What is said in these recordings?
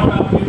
Thank you.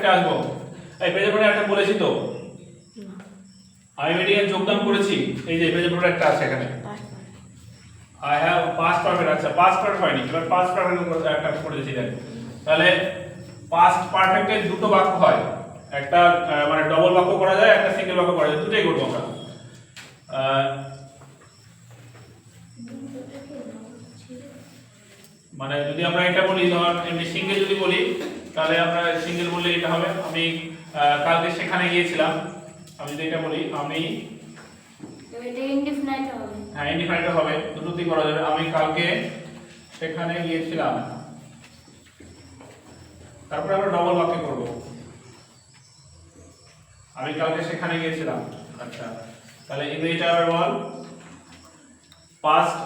পারফেক্টে আসব এই present perfect একটা বলেছি তো? আমি মিটিংয়ে যোগদান করেছি। এই যে প্রেজেন্ট পারফেক্ট একটা আছে এখানে। আই হ্যাভ পাস্ট পারফেক্ট আচ্ছা পাস্ট পারফেক্ট হয়নি। এবার পাস্ট পারফেক্ট একটা করে দিয়েছি তাহলে পাস্ট পারফেক্টের দুটো বাক্য হয়। একটা মানে ডবল বাক্য করা যায়, একটা সিঙ্গেল বাক্য করা যায়। দুটোই করব আমরা। মানে যদি আমরা এটা বলি, ধর, এমনি সিঙ্গেল যদি বলি তাহলে আমরা সিঙ্গেল বললে এটা হবে। আমি কালকে সেখানে গিয়েছিলাম। আমি যদি এটা বলি আমি হ্যাঁ হবে। দুটোতেই করা যাবে। আমি কালকে সেখানে গিয়েছিলাম। তারপরে আমরা ডবল বাক্য করব। আমি কালকে সেখানে গিয়েছিলাম। আচ্ছা। তাহলে ইংরেজিটা আবার বল। পাস্ট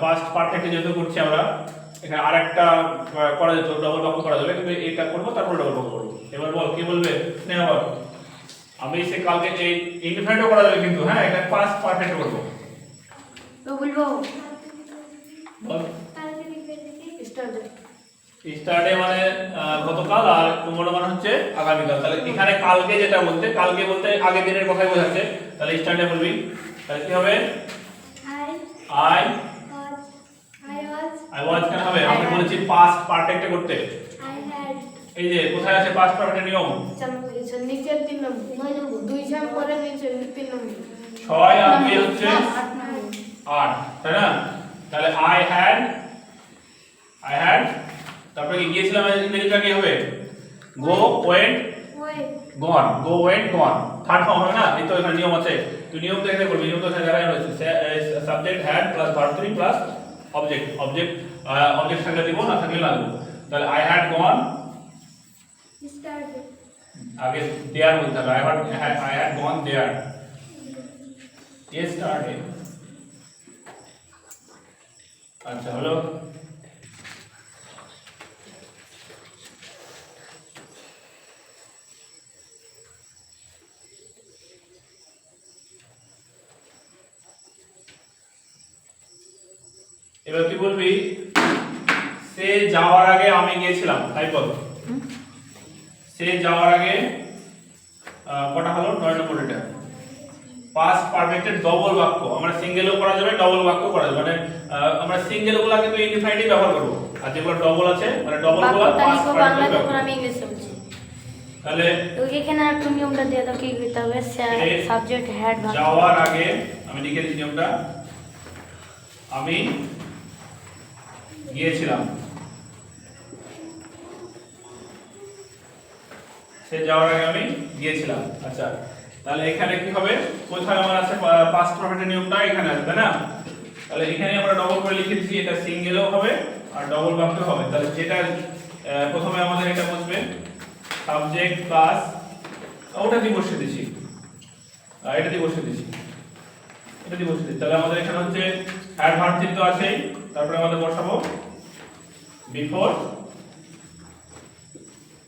পাস্ট পারফেক্টে যেহেতু করছি আমরা এখানে আরেকটা আহ, করা যেত ডবল বাক্য করা যাবে কিন্তু এটা করব তারপর ডবল বাক্য করব। এবার বল কি বলবে? স্নেহ বল। আমি সে কালকে এই ইন্ডিফাইন্ডও করা যাবে কিন্তু হ্যাঁ এটা পাস্ট পারফেক্ট করব। বল। স্টার্টে মানে গতকাল আর টুমোরো মানে হচ্ছে আগামীকাল। তাহলে এখানে কালকে যেটা বলতে কালকে বলতে আগের দিনের কথাই বোঝাচ্ছে। তাহলে স্টার্টে বলবি। তাহলে কি হবে? আই আই ওয়াজ কেন হবে আমি বলেছি পাস্ট পারফেক্টে করতে। এই যে কোথায় আছে পাস্ট পারফেক্টের নিয়ম? নিচের তিন নম্বর দুই ঝাম করে নিচে তিন নম্বর। ছয় আর দুই হচ্ছে আট তাই না? তাহলে আই হ্যাড আই হ্যাড তারপরে কি গিয়েছিলাম ইংরেজিটা কি হবে? Go went gone go went gone third form হবে না? এই তো এখানে নিয়ম আছে। তুই নিয়ম তো এখানে করবি নিয়ম তো এখানে দেখাই রয়েছে। Subject had plus verb three plus object object object থাকলে দিব না থাকলে লাগবে। তাহলে আই হ্যাড গন আগে দেয়ার বলতে হবে। I had I had gone there yesterday আচ্ছা হলো এবার তুই বলবি সে যাওয়ার আগে আমি গিয়েছিলাম তাই বল সে যাওয়ার আগে কটা হলো? নয় নম্বর এটা পাস্ট পারফেক্টের ডবল বাক্য। আমরা সিঙ্গেলও করা যাবে ডবল বাক্য করা যাবে। মানে আমরা সিঙ্গেলগুলা কিন্তু ইনডিফাইন্ডই ব্যবহার করব। আর যেগুলো ডবল আছে মানে ডবলগুলা বাংলা পারফেক্ট যখন আমি ইংলিশে বলছি। তাহলে তো এখানে আর একটু নিয়মটা দিয়ে দাও কি করতে হবে? সাবজেক্ট হেড যাওয়ার আগে আমি লিখে দিচ্ছি নিয়মটা। আমি গিয়েছিলাম। সে যাওয়ার আগে আমি গিয়েছিলাম। আচ্ছা তাহলে এখানে কি হবে? কোথায় আমার আছে পাস্ট পারফেক্টের নিয়মটা এখানে আসবে, না? তাহলে এখানে আমরা ডবল করে লিখে দিচ্ছি, এটা সিঙ্গেলও হবে আর ডবল বাক্য হবে। তাহলে যেটা প্রথমে আমাদের এটা বসবে। সাবজেক্ট প্লাস ওটা দিয়ে বসিয়ে দিচ্ছি। আর এটা দিয়ে বসিয়ে দিচ্ছি। এটা দিয়ে বসিয়ে দিচ্ছি। তাহলে আমাদের এখানে হচ্ছে অ্যাড ভার্ব চিহ্ন আছেই। তারপরে আমাদের বসাবো before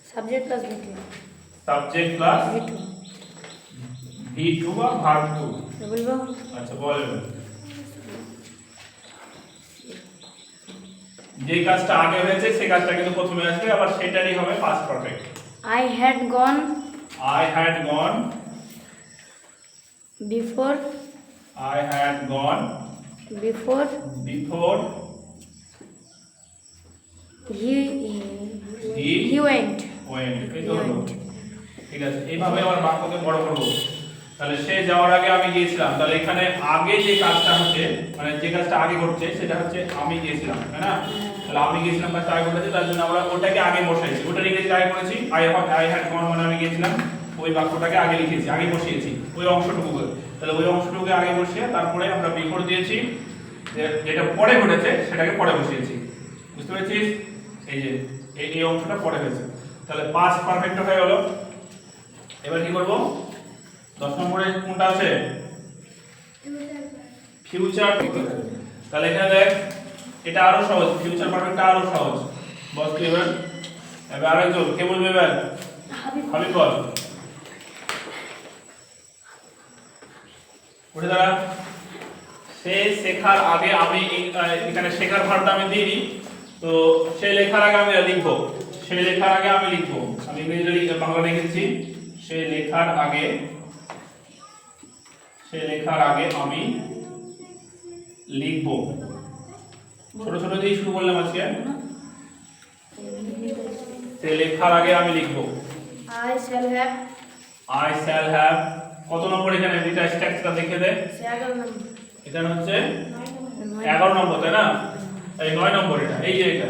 subject plus V T subject plus V two V two বা ভার্ব টু বলব আচ্ছা বলবেন যে কাজটা আগে হয়েছে সেই কাজটা কিন্তু প্রথমে আসবে আবার সেটারই হবে past perfect I had gone I had gone before I had gone before before he he he went এই তো হলো। ঠিক আছে এইভাবে আবার বাক্যকে বড় করব। তাহলে সে যাওয়ার আগে আমি গিয়েছিলাম। তাহলে এখানে আগে যে কাজটা হচ্ছে মানে যে কাজটা আগে ঘটছে সেটা হচ্ছে আমি গিয়েছিলাম তাই না? তাহলে আমি গিয়েছিলাম কাজটা আগে ঘটেছে তার জন্য আমরা ওটাকে আগে বসাইছি। ওটা আগে করেছি আই আই হ্যাড গন মানে আমি গিয়েছিলাম। ওই বাক্যটাকে আগে লিখেছি আগে বসিয়েছি ওই অংশটুকু তাহলে ওই অংশটুকুকে আগে বসিয়ে তারপরে আমরা বিফোর দিয়েছি যেটা পরে ঘটেছে সেটাকে পরে বসিয়েছি। বুঝতে পেরেছিস? এই যে, এই অংশটা পরে হয়েছে তাহলে পাঁচ পারফেক্ট হয়ে গেল। এবার কি করব? দশ নম্বরে কোনটা আছে? ফিউচার তাহলে এখানে দেখ, এটা আরও সহজ ফিউচার পারফেক্টটা আরও সহজ। বস তুই এবার? এবার আরেকজন, কে বলবে এবার? হাবিব বল উঠে দাঁড়া। সে শেখার আগে আমি এখানে শেখার ভারটা আমি দিইনি তো সে লেখার আগে আমি লিখব। সে লেখার আগে আমি লিখব। আমি ইংরেজিতে লিখে বাংলা লিখেছি। সে লেখার আগে সে লেখার আগে আমি লিখব। ছোট ছোট দিয়ে শুরু করলাম আজকে। সে লেখার আগে আমি লিখব। I shall have I shall have কত নম্বর এখানে? দুইটা স্ট্যাকটা দেখে দে. এখানে হচ্ছে এগারো নম্বর তাই না? এই নয় নম্বর এটা এই যে এটা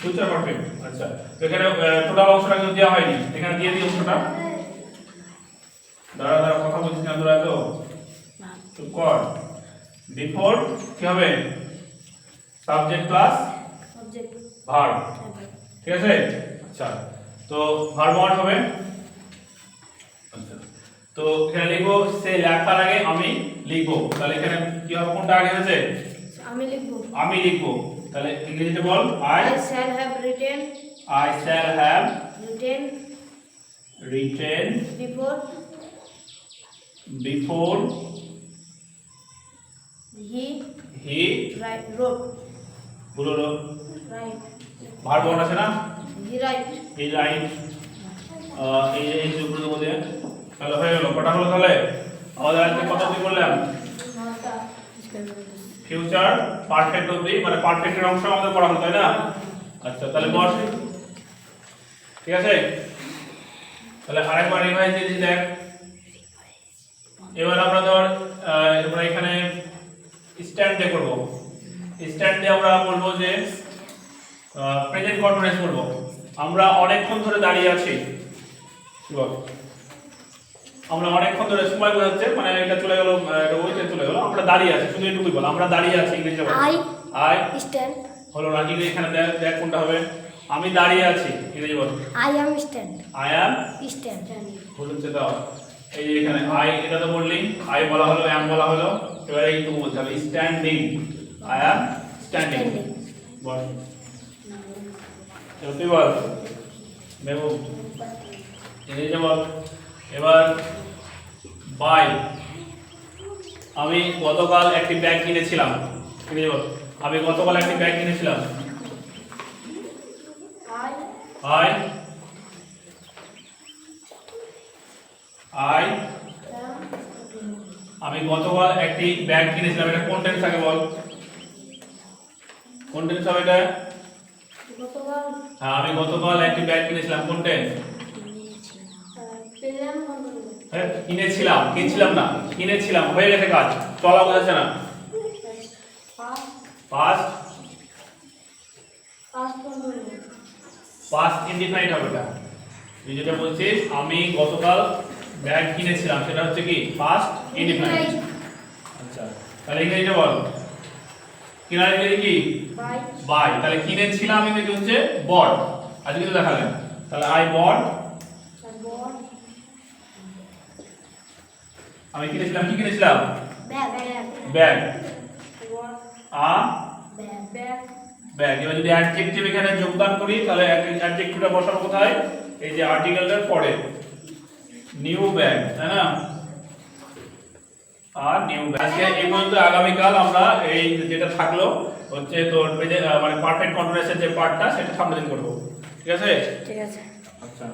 ফিউচার পারফেক্ট আচ্ছা তো এখানে টোটাল অংশটা কিন্তু দেওয়া হয়নি। এখানে দিয়ে দিই অংশটা। দাঁড়া দাঁড়া কথা বলছিস না তোরা তো। চুপ কর। বিফোর কি হবে? Subject plus. ভার্ব ঠিক আছে? আচ্ছা তো ভার্ব ওয়ান হবে। আচ্ছা তো এখানে লিখব সে লেখার আগে আমি লিখব। তাহলে এখানে কি হবে? কোনটা আগে হয়েছে? আমি লিখব। আমি লিখব। তাহলে ইংরেজিতে বল I I shall have written I shall have written written before before he he write, wrote. বলো right. ভার্ব ওয়ান আছে না? He write. এই রাইট এই এই যে উপরে দেবো দিয়ে তাহলে হয়ে গেল। কটা হলো তাহলে? আমাদের আজকে কত অবধি করলাম ফিউচার পারফেক্ট অবধি মানে পারফেক্টের অংশ আমাদের পড়া হলো, তাই না? আচ্ছা তাহলে বস। ঠিক আছে? তাহলে আরেকবার রিভাইজ দিয়ে দেখ। এবার আমরা ধর আমরা এখানে স্ট্যান্ডে করব। স্ট্যান্ডে আমরা বলব যে প্রেজেন্ট কন্টিনিউয়াস বলব আমরা অনেকক্ষণ ধরে দাঁড়িয়ে আছি? আমরা অনেকক্ষণ ধরে সময় বোঝাচ্ছে মানে এটা চলে গেল এটা ওইটা চলে গেল আমরা দাঁড়িয়ে আছি শুধু এটুকুই বল আমরা দাঁড়িয়ে আছি ইংরেজিতে বল I আই stand. হলো না ইংরেজি এখানে দেখ দেখ কোনটা হবে। আমি দাঁড়িয়ে আছি ইংরেজি বল. I am Stand. ভুল হচ্ছে দাও এই যে এখানে আই এটা তো বললি। আই বলা হলো অ্যাম বলা হলো। এবার এই তুমি বলতে হবে স্ট্যান্ডিং আই অ্যাম স্ট্যান্ডিং বল। তুই বল। মেহবুব ইংরেজিতে বল। এবার বাই আমি গতকাল একটি ব্যাগ কিনেছিলাম। আমি গতকাল একটি ব্যাগ কিনেছিলাম। আই। আই। আমি গতকাল একটি ব্যাগ কিনেছিলাম। এটা কোন টেন্স থাকে বল? কোন টেন্স হবে এটা? গতকাল। হ্যাঁ আমি গতকাল একটি ব্যাগ কিনেছিলাম। কোন টেন্স কিনেছিলাম কিনছিলাম না কিনেছিলাম হয়ে গেছে কাজ চলা বোঝাচ্ছে না। Past past past control past indefinite হবে এটা। তুই যেটা বলছিস আমি গতকাল ব্যাগ কিনেছিলাম সেটা হচ্ছে কি? পাস্ট ইনডিফাইন্ড আচ্ছা তাহলে ইংরেজিটা বল। কিনার ইংরেজি কি বাই তাহলে কিনেছিলাম ইংরেজি হচ্ছে বট আজকে কিন্তু দেখালেন। তাহলে আই বট বল আমি কিনেছিলাম কি কিনেছিলাম? ব্যাগ। আ? ব্যাগ। এবার যদি অ্যাডজেক্টিভ এখানে যোগদান করি তাহলে অ্যাডজেক্টিভটা বসাবো কোথায়? এই যে আর্টিকেলটার পরে। নিউ ব্যাগ তাই না? আর নিউ ব্যাগ আজকে এই পর্যন্ত আগামীকাল আমরা এই যেটা থাকল হচ্ছে তোর মানে পারফেক্ট কন্টিনিউয়াসের যে পার্টটা সেটা সামনে দিন করব। ঠিক আছে? ঠিক আছে। আচ্ছা।